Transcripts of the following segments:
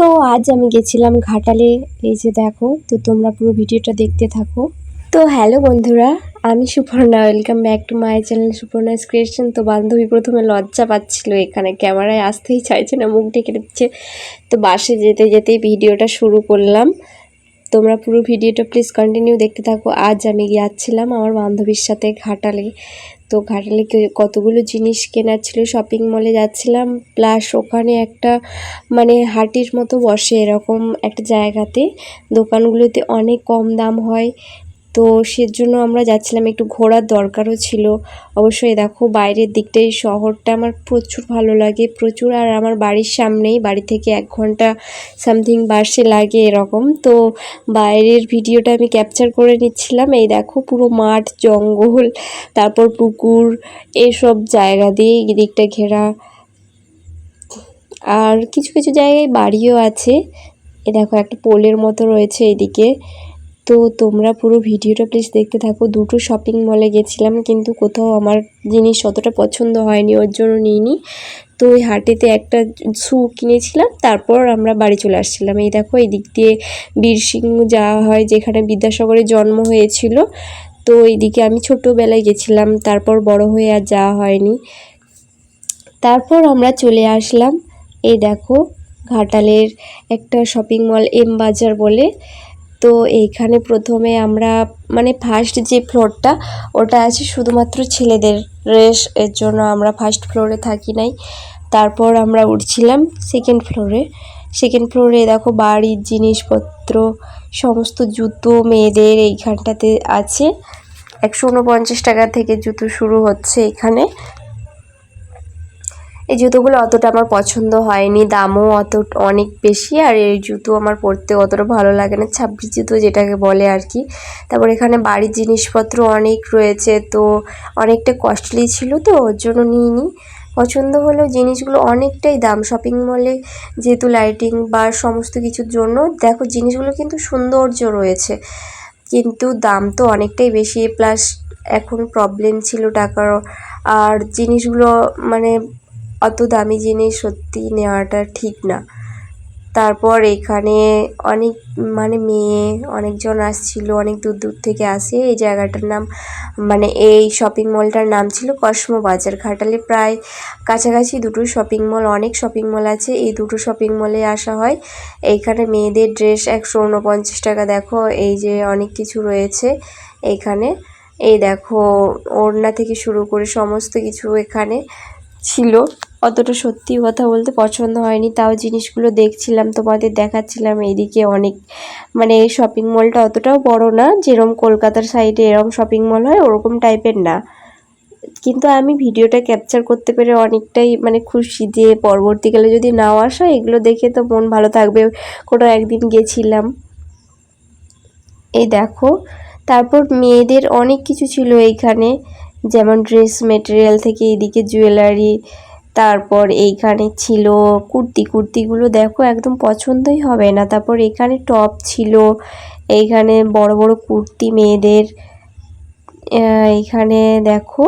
তো আজ আমি গেছিলাম ঘাটালে। এই যে দেখো, তো তোমরা পুরো ভিডিওটা দেখতে থাকো। তো হ্যালো বন্ধুরা, আমি Suparna. Welcome back to my channel Suparna creation তো বান্ধবী প্রথমে লজ্জা পাচ্ছিল এখানে। ক্যামেরায় আসতেই চাইছে না, মুখ ঢেকে দিচ্ছে। তো বাসে যেতে যেতেই ভিডিওটা শুরু করলাম। তোমরা পুরো ভিডিওটা প্লিজ কন্টিনিউ দেখতে থাকো। আজ আমি যাচ্ছিলাম আমার বান্ধবীর সাথে ঘাটালে। তো ঘাটালে কতগুলো জিনিস কেনার ছিল শপিং মলে যাচ্ছিলাম প্লাস ওখানে একটা মানে হাটির মতো বসে এরকম একটা জায়গাতে। দোকানগুলোতে অনেক কম দাম হয় তো সেজন্য আমরা যাচ্ছিলাম, একটু ঘোরার দরকারও ছিল। অবশ্যই দেখো বাইরের দিকটা এই শহরটা আমার প্রচুর ভালো লাগে, প্রচুর। আর আমার বাড়ির সামনেই, বাড়ি থেকে এক ঘণ্টা সামথিং বাসে লাগে এরকম। তো বাইরের ভিডিওটা আমি ক্যাপচার করে নিচ্ছিলাম। এই দেখো পুরো মাঠ, জঙ্গল, তারপর পুকুর, এসব জায়গা দিয়ে এই দিকটা ঘেরা। আর কিছু কিছু জায়গায় বাড়িও আছে। এ দেখো একটা পোলের মতো রয়েছে এদিকে তো তোমরা পুরো ভিডিওটা প্লিজ দেখতে থাকো। দুটো শপিং মলে গেছিলাম, কিন্তু কোথাও আমার জিনিস অতটা পছন্দ হয়নি, ওর জন্য নিইনি। তো ওই হাটেতে একটা শু কিনেছিলাম, তারপর আমরা বাড়ি চলে আসছিলাম। এই দেখো, এই দিক দিয়ে বীরসিংহ যাওয়া হয়, যেখানে বিদ্যাসাগরের জন্ম হয়েছিল। তো এইদিকে আমি ছোটোবেলায় গেছিলাম, তারপর বড় হয়ে আর যাওয়া হয়নি। তারপর আমরা চলে আসলাম, এই দেখো, ঘাটালের একটা শপিং মল এম বাজার বলে। তো এইখানে প্রথমে আমরা মানে ফার্স্ট যে ফ্লোরটা ওটা আছে শুধুমাত্র ছেলেদের রেস এর জন্য আমরা ফার্স্ট ফ্লোরে থাকি নাই। তারপর আমরা উঠছিলাম সেকেন্ড ফ্লোরে সেকেন্ড ফ্লোরে দেখো বাড়ির জিনিসপত্র, সমস্ত জুতো মেয়েদের এইখানটাতে আছে। একশো উনপঞ্চাশ টাকা থেকে জুতো শুরু হচ্ছে এখানে। এই জুতোগুলো অতটা আমার পছন্দ হয়নি। দামও অত, অনেক বেশি আর এই জুতো আমার পরতে অতটা ভালো লাগে না। ছাব্বিশ জুতো যেটাকে বলে আর কি। তারপর এখানে বাড়ির জিনিসপত্র অনেক রয়েছে, তো অনেকটা কস্টলি ছিল তো, ওর জন্য নিইনি। পছন্দ হলেও জিনিসগুলো অনেকটাই দাম। শপিং মলে যেহেতু লাইটিং বা সমস্ত কিছুর জন্য, দেখো জিনিসগুলো কিন্তু সৌন্দর্য রয়েছে। কিন্তু দাম তো অনেকটাই বেশি প্লাস এখন প্রবলেম ছিল টাকার আর জিনিসগুলো মানে অত দামি জিনিস সত্যি নেওয়াটা ঠিক না। তারপর এখানে অনেক মানে মেয়ে, অনেকজন আসছিল, অনেক দূর দূর থেকে আসে। এই জায়গাটার নাম মানে এই শপিং মলটার নাম ছিল কসমো বাজার। ঘাটালে প্রায় কাছাকাছি দুটো শপিং মল অনেক শপিং মল আছে। এই দুটো শপিং মলে আসা হয়। এইখানে মেয়েদের ড্রেস একশো উনপঞ্চাশ টাকা। দেখো, এই যে অনেক কিছু রয়েছে এইখানে এই দেখো, ওড়না থেকে শুরু করে সমস্ত কিছু এখানে ছিল। অতটা সত্যি কথা বলতে পছন্দ হয়নি। তাও জিনিসগুলো দেখছিলাম, তোমাদের দেখাচ্ছিলাম। এইদিকে অনেক মানে এই শপিং মলটা অতটাও বড় না যেরকম কলকাতার সাইডে এরকম শপিং মল হয়, ওরকম টাইপের না। কিন্তু আমি ভিডিওটা ক্যাপচার করতে পেরে অনেকটাই মানে খুশি যে পরবর্তীকালে যদি নাও আসা, এগুলো দেখে তো মন ভালো থাকবে। কোনো একদিন গেছিলাম। এই দেখো, তারপর মেয়েদের অনেক কিছু ছিল এইখানে। যেমন ড্রেস মেটেরিয়াল থেকে এদিকে জুয়েলারি তারপর এইখানে ছিল কুর্তি। কুর্তিগুলো দেখো একদম পছন্দই হবে না। তারপর এখানে টপ ছিল, এইখানে বড় বড় কুর্তি মেয়েদের এইখানে দেখো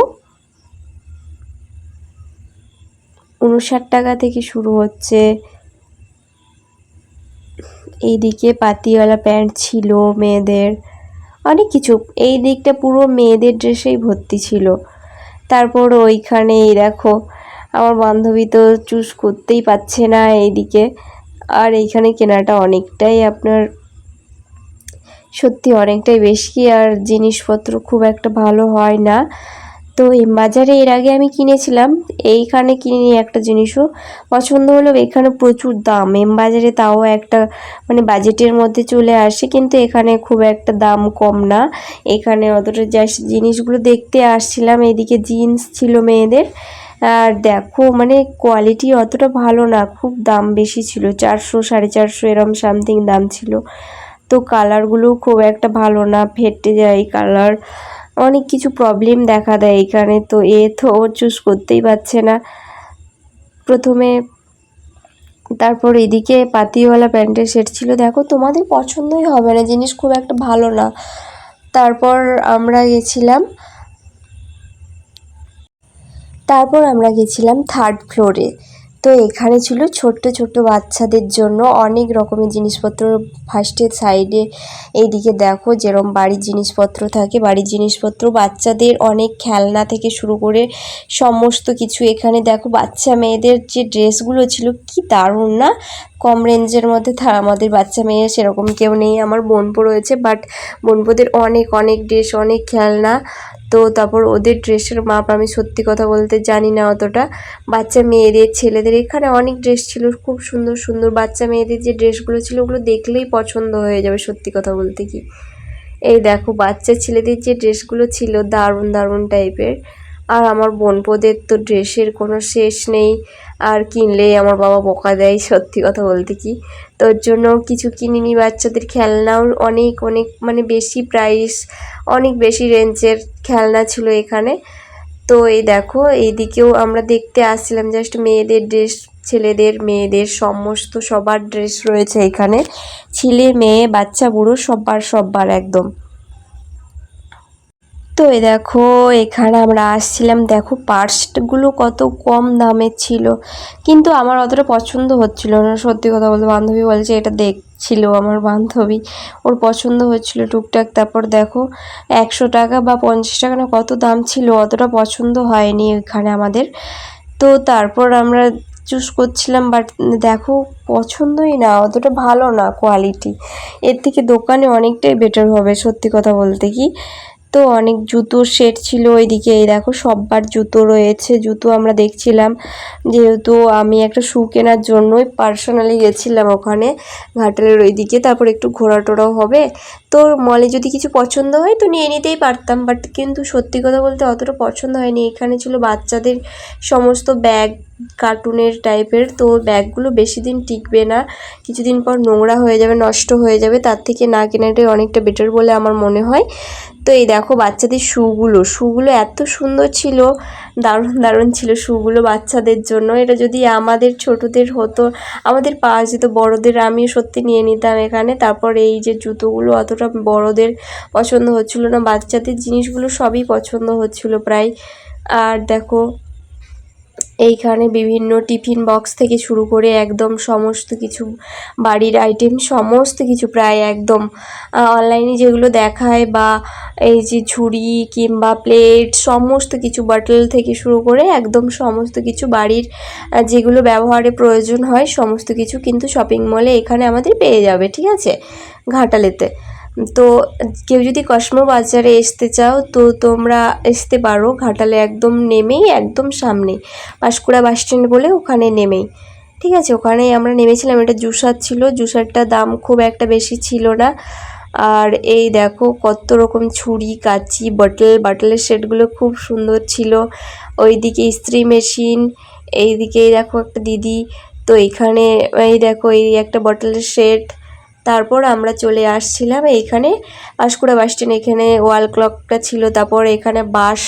উনষাট টাকা থেকে শুরু হচ্ছে। এইদিকে পাতিওয়ালা প্যান্ট ছিল মেয়েদের, অনেক কিছু। এই দিকটা পুরো মেয়েদের ড্রেসেই ভর্তি ছিল। তারপর ওইখানে দেখো আমার বান্ধবী তো চুজ করতেই পারছে না এইদিকে। আর এইখানে কেনাটা অনেকটাই আপনার, সত্যি অনেকটাই বেশি। আর জিনিসপত্র খুব একটা ভালো হয় না। তো এই বাজারে এর আগে আমি কিনেছিলাম, এইখানে কিনিনি একটা জিনিসও। পছন্দ হলো, এখানে প্রচুর দাম। এম বাজারে তাও একটা মানে বাজেটের মধ্যে চলে আসে, কিন্তু এখানে খুব একটা দাম কম না। এখানে অতটা যা জিনিসগুলো দেখতে আসছিলাম, এদিকে জিন্স ছিল মেয়েদের। আর দেখো মানে কোয়ালিটি অতটা ভালো না, খুব দাম বেশি ছিল, চারশো, সাড়ে চারশো এরম সামথিং দাম ছিল। তো কালারগুলো খুব একটা ভালো না, ফেটে যায় কালার অনেক কিছু প্রবলেম দেখা দেয় এখানে, তো এ তো ও চুজ করতেই পারছে না। প্রথমে তারপর এদিকে পাতিওয়ালা প্যান্টের সেট ছিল। দেখো, তোমাদের পছন্দই হবে না, জিনিস খুব একটা ভালো না। তারপর আমরা গেছিলাম তারপর আমরা গেছিলাম থার্ড ফ্লোরে তো এখানে ছিল ছোট্ট ছোট্ট বাচ্চাদের জন্য অনেক রকমের জিনিসপত্র। ফার্স্টে সাইডে এইদিকে দেখো যেরম বাড়ির জিনিসপত্র থাকে, বাড়ির জিনিসপত্র, বাচ্চাদের অনেক খেলনা থেকে শুরু করে সমস্ত কিছু এখানে দেখো। বাচ্চা মেয়েদের যে ড্রেসগুলো ছিল কি দারুণ না? কম রেঞ্জের মধ্যে থা আমাদের বাচ্চা মেয়ে সেরকম কেউ নেই, আমার বোনপো রয়েছে বাট বোনপোদের অনেক অনেক ড্রেস অনেক খেলনা। তো তারপর ওদের ড্রেসের মাপ আমি সত্যি কথা বলতে জানি না অতটা। বাচ্চা মেয়েদের, ছেলেদের, এখানে অনেক ড্রেস ছিল, খুব সুন্দর সুন্দর বাচ্চা মেয়েদের যে ড্রেসগুলো ছিল, ওগুলো দেখলেই পছন্দ হয়ে যাবে সত্যি কথা বলতে কি। এই দেখো, বাচ্চা ছেলেদের যে ড্রেসগুলো ছিল, দারুণ দারুণ টাইপের আর আমার বোনপোদের তো ড্রেসের কোনো শেষ নেই। আর কিনলেই আমার বাবা বকা দেয়, সত্যি কথা বলতে কি। তোর জন্য কিছু কিনিনি, বাচ্চাদের খেলনাও অনেক অনেক মানে বেশি প্রাইস অনেক বেশি রেঞ্জের খেলনা ছিল এখানে। তো এই দেখো, এইদিকেও আমরা দেখতে আসছিলাম জাস্ট মেয়েদের ড্রেস ছেলেদের মেয়েদের সমস্ত সবার ড্রেস রয়েছে এখানে। ছেলে, মেয়ে, বাচ্চা, বুড়ো সবার সবার একদম। তো এই দেখো, এখানে আমরা আসছিলাম। দেখো পার্সগুলো কত কম দামের ছিল। কিন্তু আমার অতটা পছন্দ হচ্ছিল না। সত্যি কথা বলতে বান্ধবী বলছে, এটা দেখছিল আমার বান্ধবী। ওর পছন্দ হচ্ছিল টুকটাক। তারপর দেখো, একশো টাকা বা পঞ্চাশ টাকা না কত দাম ছিল, অতটা পছন্দ হয়নি এখানে আমাদের। তো তারপর আমরা চুজ করছিলাম বাট দেখো, পছন্দই না, অতটা ভালো না কোয়ালিটি এর থেকে দোকানে অনেকটাই বেটার হবে, সত্যি কথা বলতে কি? তো অনেক জুতোর সেট ছিল ওইদিকে। এই দেখো, সববার জুতো রয়েছে। জুতো আমরা দেখছিলাম, যেহেতু আমি একটা শ্যু কেনার জন্যই পার্সোনালি গেছিলাম ওখানে ঘাটালের ওইদিকে। তারপর একটু ঘোরা টোরাও হবে। তো মলে যদি কিছু পছন্দ হয় তো নিয়ে নিতেই পারতাম বাট কিন্তু সত্যি কথা বলতে অতটা পছন্দ হয়নি। এখানে ছিল বাচ্চাদের সমস্ত ব্যাগ কার্টুনের টাইপের তো ব্যাগগুলো বেশি দিন টিকবে না। কিছুদিন পর নোংরা হয়ে যাবে, নষ্ট হয়ে যাবে, তার থেকে না কেনাটাই অনেকটা বেটার বলে আমার মনে হয়। তো এই দেখো বাচ্চাদের শুগুলো শুগুলো এত সুন্দর ছিল দারুণ দারুণ ছিল শুগুলো বাচ্চাদের জন্য। এটা যদি আমাদের ছোটদের হতো, আমাদের পাওয়া যেত বড়োদের আমি সত্যি নিয়ে নিতাম এখানে। তারপর এই যে জুতোগুলো অতটা বড়দের পছন্দ হচ্ছিল না, বাচ্চাদের জিনিসগুলো সবই পছন্দ হচ্ছিল প্রায়। আর দেখো এইখানে বিভিন্ন টিফিন বক্স থেকে শুরু করে একদম সমস্ত কিছু, বাড়ির আইটেম সমস্ত কিছু প্রায় একদম অনলাইনে যেগুলো দেখায় বা এই যে ঝুড়ি কিংবা প্লেট সমস্ত কিছু বাটল থেকে শুরু করে একদম সমস্ত কিছু বাড়ির যেগুলো ব্যবহারে প্রয়োজন হয় সমস্ত কিছু কিন্তু শপিং মলে এখানে আমাদের পেয়ে যাবে, ঠিক আছে? ঘাটালেতে। তো কেউ যদি কসমো বাজারে আসতে চাও, তো তোমরা আসতে পারো। ঘাটালে একদম নেমেই, একদম সামনে পাঁশকুড়া বাস স্ট্যান্ড বলে ওখানে নেমেই। ঠিক আছে ওখানে আমরা নেমেছিলাম। এটা জুসার ছিল। জুসারটার দাম খুব একটা বেশি ছিল না। আর এই দেখো, কত রকম ছুরি, কাচি, বটল। বাটলের সেটগুলো খুব সুন্দর ছিল। ওইদিকে ইস্ত্রি মেশিন এই এইদিকে দেখো একটা দিদি। তো এখানে এই দেখো, এই একটা বটলের সেট। তারপর আমরা চলে আসছিলাম এইখানে পাঁশকুড়া বাস স্ট্যান্ড এখানে ওয়াল ক্লকটা ছিল, তারপর এখানে বাস,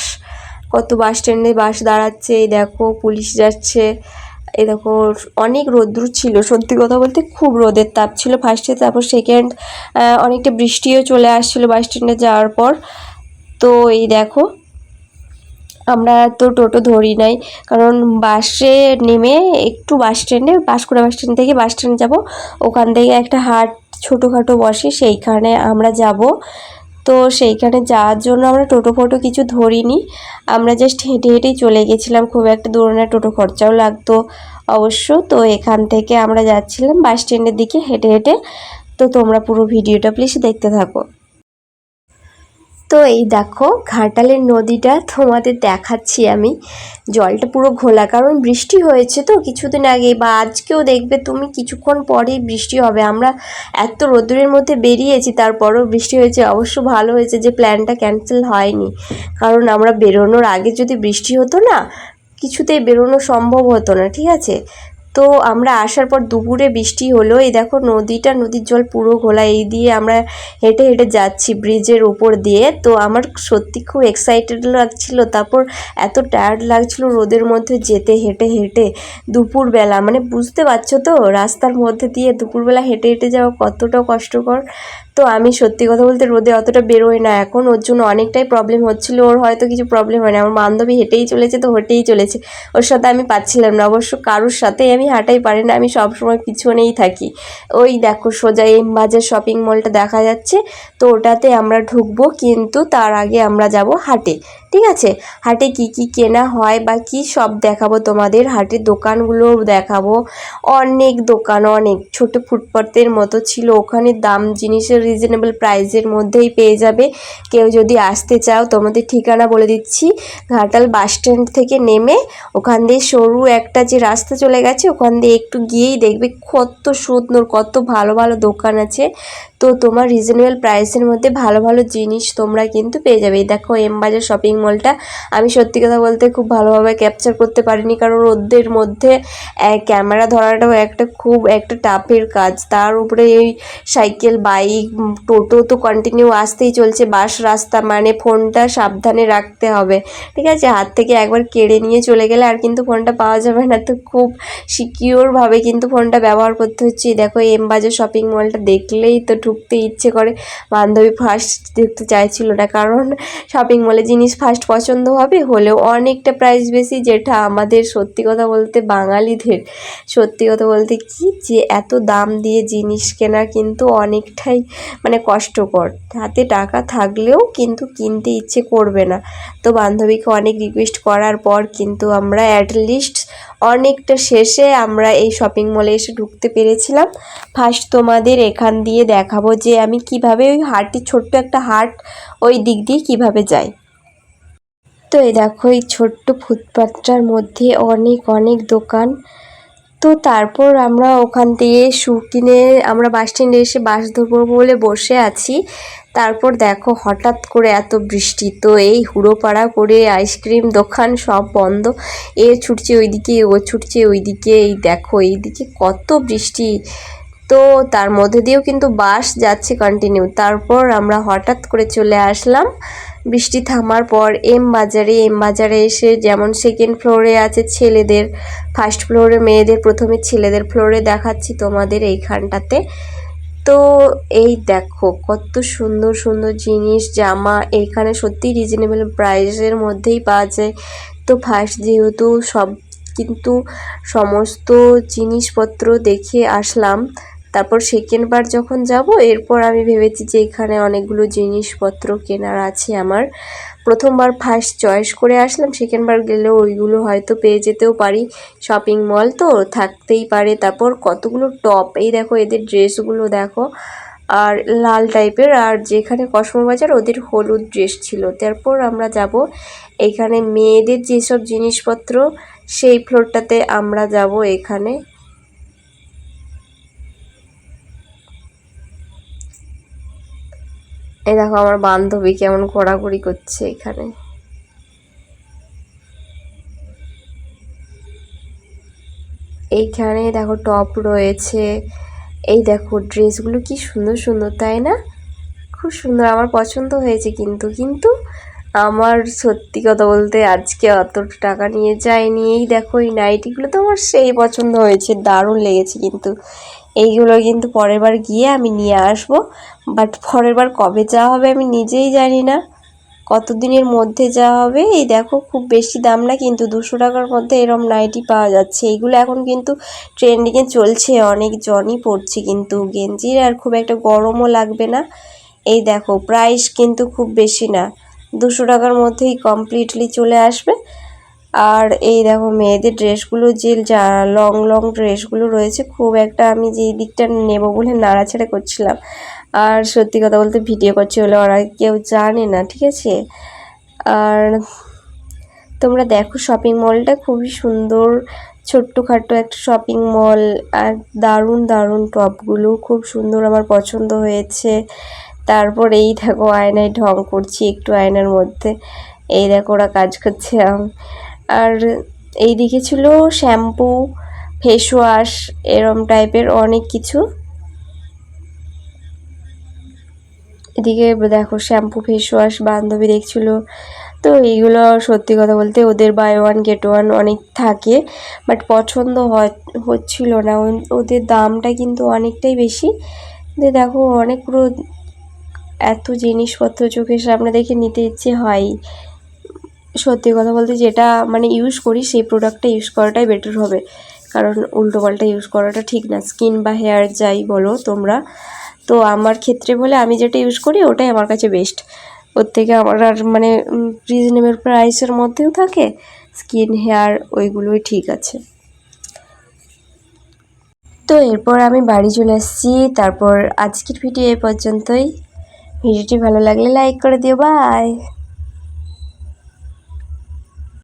কত বাস স্ট্যান্ডে বাস দাঁড়াচ্ছে, এই দেখো পুলিশ যাচ্ছে, এই দেখো অনেক রোদ্র ছিল, সত্যি কথা বলতে খুব রোদের তাপ ছিল ফার্স্টে তারপর সেকেন্ড অনেকটা বৃষ্টিও চলে আসছিল বাস স্ট্যান্ডে যাওয়ার পর, তো এই দেখো, আমরা তো টোটো ধরি নাই, কারণ বাসে নেমে একটু বাস স্ট্যান্ডে পাঁশকুড়া বাস স্ট্যান্ড থেকে বাস স্ট্যান্ড যাব, ওখান থেকে একটা হাট ছোটোখাটো বসে, সেইখানে আমরা যাব। তো সেইখানে যাওয়ার জন্য আমরা টোটো ফোটো কিছু ধরিনি। আমরা জাস্ট হেঁটে হেঁটেই চলে গেছিলাম। খুব একটা দূর না, টোটো খরচাও লাগতো অবশ্য। তো এখান থেকে আমরা যাচ্ছিলাম, বাস স্ট্যান্ডের দিকে হেঁটে হেঁটে। তো তোমরা পুরো ভিডিওটা প্লিজ দেখতে থাকো। তো এই দেখো, ঘাটালের নদীটা তোমাদের দেখাচ্ছি আমি। জলটা পুরো ঘোলা, কারণ বৃষ্টি হয়েছে তো। কিছুদিন আগে বা আজকেও দেখবে তুমি, কিছুক্ষণ পরেই বৃষ্টি হবে। আমরা এত রোদ্রের মধ্যে বেরিয়েছি, তারপরও বৃষ্টি হয়েছে। অবশ্য ভালো হয়েছে যে প্ল্যানটা ক্যান্সেল হয়নি। কারণ আমরা বেরোনোর আগে যদি বৃষ্টি হতো না, কিছুতেই বেরোনো সম্ভব হতো না, ঠিক আছে? তো আমরা আসার পর দুপুরে বৃষ্টি হলো। এই দেখো নদীটা, নদীর জল পুরো ঘোলা। এই দিয়ে আমরা হেঁটে হেঁটে যাচ্ছি ব্রিজের ওপর দিয়ে। তো আমার সত্যি খুব এক্সাইটেড লাগছিল, তারপর এত টায়ার্ড লাগছিল রোদের মধ্যে যেতে হেঁটে হেঁটে। দুপুরবেলা মানে বুঝতে পারছ তো, রাস্তার মধ্যে দিয়ে দুপুরবেলা হেঁটে হেঁটে যাওয়া কতটা কষ্টকর। তো আমি সত্যি কথা বলতে রোদে অতটা বেরোয় না। এখন ওর জন্য অনেকটাই প্রবলেম হচ্ছিল, ওর হয়তো কিছু প্রবলেম হয় না আমার বান্ধবী হেঁটেই চলেছে তো হেঁটেই চলেছে। ওর সাথে আমি পাচ্ছিলাম না, অবশ্য কারোর সাথেই আমি হাঁটাই পারি না, আমি সবসময় পিছনেই থাকি। ওই দেখো সোজা এম বাজার শপিং মলটা দেখা যাচ্ছে, তো ওটাতে আমরা ঢুকবো, কিন্তু তার আগে আমরা যাব হাটে। ঠিক আছে? হাটে কি কি কেনা হয় বা কি সব দেখাবো তোমাদের? হাটের দোকানগুলো দেখাবো। অনেক দোকান, অনেক ছোট ফুটপাতের মতো ছিল। ওখানে দাম জিনিসের রিজনেবল প্রাইসের মধ্যেই পেয়ে যাবে। কেউ যদি আসতে চাও, তোমাদের ঠিকানা বলে দিচ্ছি। ঘাটাল বাস স্ট্যান্ড থেকে নেমে ওখান দিয়ে সরু একটা যে রাস্তা চলে গেছে, ওখান দিয়ে একটু গিয়েই দেখবে কত সুন্দর, কত ভালো ভালো দোকান আছে। তো তোমার রিজনেবল প্রাইসের মধ্যে ভালো ভালো জিনিস তোমরা কিন্তু পেয়ে যাবে। দেখো এম বাজার শপিং মলটা আমি সত্যি কথা বলতে খুব ভালোভাবে ক্যাপচার করতে পারিনি। কারণ ওদের মধ্যে ক্যামেরা ধরাটাও একটা খুব একটা টাফের কাজ। তার উপরে এই সাইকেল বাইক টোটো তো কন্টিনিউ আসতেই চলছে। বাস রাস্তা মানে ফোনটা সাবধানে রাখতে হবে। ঠিক আছে? হাত থেকে একবার কেড়ে নিয়ে চলে গেলে আর কিন্তু ফোনটা পাওয়া যাবে না। তো খুব সিকিওরভাবে কিন্তু ফোনটা ব্যবহার করতে হচ্ছে। দেখো, এম বাজার শপিং মলটা দেখলেই তো ঢুকতে ইচ্ছে করে। বান্ধবী ফার্স্ট দেখতে চাইছিল না। কারণ শপিং মলে জিনিস ফার্স্ট পছন্দ হবে, হলেও অনেকটা প্রাইস বেশি, যেটা আমাদের সত্যি কথা বলতে বাঙালিদের। সত্যি কথা বলতে কি যে এত দাম দিয়ে জিনিস কেনা কিন্তু অনেকটাই মানে কষ্টকর। হাতে টাকা থাকলেও কিন্তু কিনতে ইচ্ছে করবে না। তো বান্ধবীকে অনেক রিকোয়েস্ট করার পর কিন্তু আমরা অ্যাটলিস্ট অনেকটা শেষে আমরা এই শপিং মলে এসে ঢুকতে পেরেছিলাম। ফার্স্ট তোমাদের এখান দিয়ে দেখাবো যে আমি কীভাবে ওই হাটটি, ছোট্ট একটা হাট ওই দিক দিয়ে কীভাবে যাই। তো এই দেখো, এই ছোট্ট ফুটপাথটার মধ্যে অনেক অনেক দোকান। তো তারপর আমরা ওখান থেকে শু কিনে, আমরা বাস স্ট্যান্ডে এসে বাস ধরবো বলে বসে আছি। তারপর দেখো, হঠাৎ করে এত বৃষ্টি, তো এই হুড়োপাড়া করে আইসক্রিম দোকান সব বন্ধ। এ ছুটছে ওইদিকে, ও ছুটছে ওইদিকে, এই দেখো, এইদিকে কত বৃষ্টি। তো তার মধ্যে দিয়েও কিন্তু বাস যাচ্ছে কন্টিনিউ তারপর আমরা হঠাৎ করে চলে আসলাম। বৃষ্টি থামার পর এম বাজারে এম বাজারে এসে যেমন সেকেন্ড ফ্লোরে আছে ছেলেদের ফার্স্ট ফ্লোরে মেয়েদের, প্রথমে ছেলেদের ফ্লোরে দেখাচ্ছি তোমাদের এইখানটাতে। তো এই দেখো কত সুন্দর সুন্দর জিনিস, জামা এইখানে সত্যি রিজনেবল প্রাইসের মধ্যেই পাওয়া যায়। তো ফার্স্ট যেহেতু সব কিন্তু সমস্ত জিনিসপত্র দেখে আসলাম তারপর সেকেন্ড বার যখন যাব, এরপর আমি ভেবেছি যে এখানে অনেকগুলো জিনিসপত্র কেনার আছে আমার। প্রথমবার ফার্স্ট চয়েস করে আসলাম সেকেন্ড বার গেলেও ওইগুলো হয়তো পেয়ে যেতেও পারি। শপিং মল তো থাকতেই পারে, তারপর কতগুলো টপ এই দেখো এদের ড্রেসগুলো দেখো। আর লাল টাইপের আর যেখানে কসমো বাজার ওদের হলুদ ড্রেস ছিল। তারপর আমরা যাব, এখানে মেয়েদের যেসব জিনিসপত্র, সেই ফ্লোরটাতে আমরা যাব এখানে। এই দেখো আমার বান্ধবী কেমন ঘোরাঘুরি করছে এখানে। এইখানে দেখো টপ রয়েছে। এই দেখো ড্রেসগুলো কি সুন্দর সুন্দর, তাই না? খুব সুন্দর, আমার পছন্দ হয়েছে কিন্তু কিন্তু আমার সত্যি কথা বলতে আজকে অত টাকা নিয়ে যায়নি এই দেখো, এই নাইটিগুলো তো আমার সেই পছন্দ হয়েছে, দারুণ লেগেছে কিন্তু। এইগুলো কিন্তু পরের বার গিয়ে আমি নিয়ে আসব বাট পরের বার কবে যাওয়া হবে আমি নিজেই জানি না। কত দিনের মধ্যে যা হবে, এই দেখো, খুব বেশি দাম না, কিন্তু দুশো টাকার মধ্যে এরম নাইটি পাওয়া যাচ্ছে। এইগুলো এখন কিন্তু ট্রেন্ডিংয়ে চলছে, অনেক জনই পড়ছে কিন্তু। গেঞ্জির আর খুব একটা গরমও লাগবে না। এই দেখো প্রাইস কিন্তু খুব বেশি না। দুশো টাকার মধ্যেই কমপ্লিটলি চলে আসবে। আর এই দেখো মেয়েদের ড্রেসগুলো, যে যা লং লং ড্রেসগুলো রয়েছে, খুব একটা আমি যেই দিকটা নেব বলে নাড়াছাড়া করছিলাম। আর সত্যি কথা বলতে ভিডিও করছি বলে ওরা কেউ জানে না, ঠিক আছে? আর তোমরা দেখো শপিং মলটা খুবই সুন্দর ছোট্ট ছোট্টখাট্টো একটা শপিং মল আর দারুণ দারুণ টপগুলো খুব সুন্দর আমার পছন্দ হয়েছে। তারপর এই দেখো আয়নায় ঢং করছি একটু আয়নার মধ্যে। এই দেখো ওরা কাজ করছে। আর এই দিকে ছিল শ্যাম্পু ফেস ওয়াশ এরম টাইপের অনেক কিছু। এদিকে দেখো শ্যাম্পু ফেস ওয়াশ বান্ধবী দেখছিল। তো এইগুলো সত্যি কথা বলতে ওদের বাই ওয়ান গেট ওয়ান অনেক থাকে বাট পছন্দ হচ্ছিল না। ওদের দামটা কিন্তু অনেকটাই বেশি। দেখো অনেক পুরো এত জিনিসপত্র চোখের সামনে দেখে নিতে ইচ্ছে হয়। সত্যি কথা বলতে যেটা মানে ইউজ করি সেই প্রোডাক্টটা ইউজ করাটাই বেটার হবে। কারণ উল্টোপাল্টা ইউজ করাটা ঠিক না। স্কিন বা হেয়ার যাই বলো তোমরা। তো আমার ক্ষেত্রে বলে আমি যেটা ইউজ করি ওটাই আমার কাছে বেস্ট ওর থেকে আমার আর মানে রিজনেবল প্রাইসের মধ্যেও থাকে। স্কিন হেয়ার ওইগুলোই ঠিক আছে। তো এরপর আমি বাড়ি চলে এসেছি। তারপর আজকের ভিডিও এ পর্যন্তই। ভিডিওটি ভালো লাগলে লাইক করে দিও বাই।